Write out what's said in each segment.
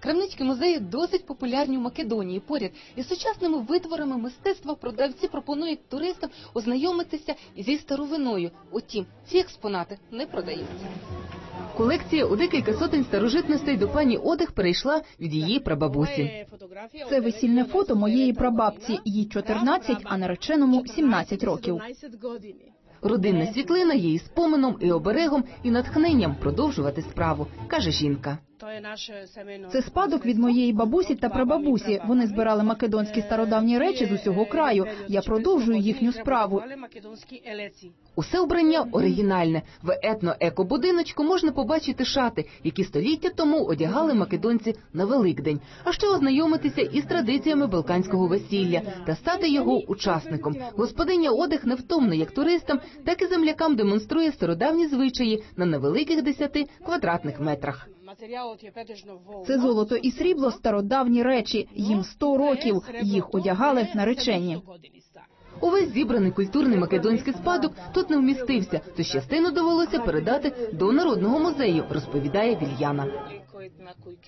Крамнички музеї досить популярні в Македонії. Поряд із сучасними витворами мистецтва продавці пропонують туристам ознайомитися зі старовиною. Утім, ці експонати не продаються. Колекція у декілька сотень старожитностей до пані Одих перейшла від її прабабусі. Це весільне фото моєї прабабці. Їй 14, а нареченому 17 років. Родинна світлина є і споменом, і оберегом, і натхненням продовжувати справу, каже жінка. Це спадок від моєї бабусі та прабабусі. Вони збирали македонські стародавні речі з усього краю. Я продовжую їхню справу. Усе обрання оригінальне. В етно-еко-будиночку можна побачити шати, які століття тому одягали македонці на Великдень, а ще ознайомитися із традиціями балканського весілля та стати його учасником. Господиня одяг невтомно як туристам, так і землякам демонструє стародавні звичаї на невеликих 10 квадратних метрах. Це золото і срібло стародавні речі. Їм 100 років. Їх одягали наречені. Увесь зібраний культурний македонський спадок тут не вмістився, тож частину довелося передати до народного музею, розповідає Вільяна.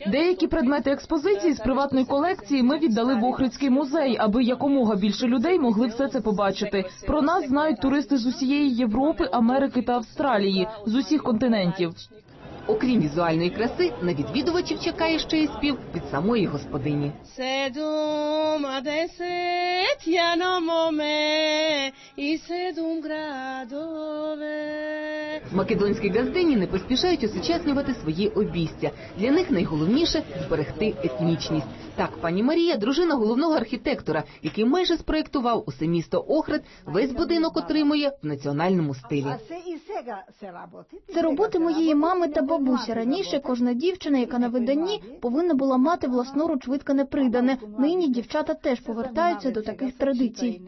Деякі предмети експозиції з приватної колекції ми віддали в Охридський музей, аби якомога більше людей могли все це побачити. Про нас знають туристи з усієї Європи, Америки та Австралії, з усіх континентів. Окрім візуальної краси, на відвідувачів чекає ще й спів від самої господині. Sedum a Македонські газдині не поспішають осучаснювати свої обійстя. Для них найголовніше зберегти етнічність. Так, пані Марія, дружина головного архітектора, який майже спроєктував усе місто Охрид, весь будинок отримує в національному стилі. Це роботи моєї мами та бабусі. Раніше кожна дівчина, яка на виданні, повинна була мати власноруч виткане придане. Нині дівчата теж повертаються до таких традицій.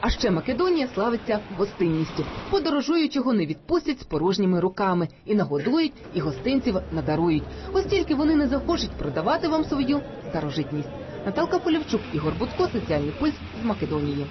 А ще Македонія славиться гостинністю. Подорожуючого не відпустять з порожніми руками і нагодують, і гостинців надарують. Ось тільки вони не захочуть продавати вам свою старожитність. Наталка Полівчук, Ігор Будко, соціальний пульс з Македонії.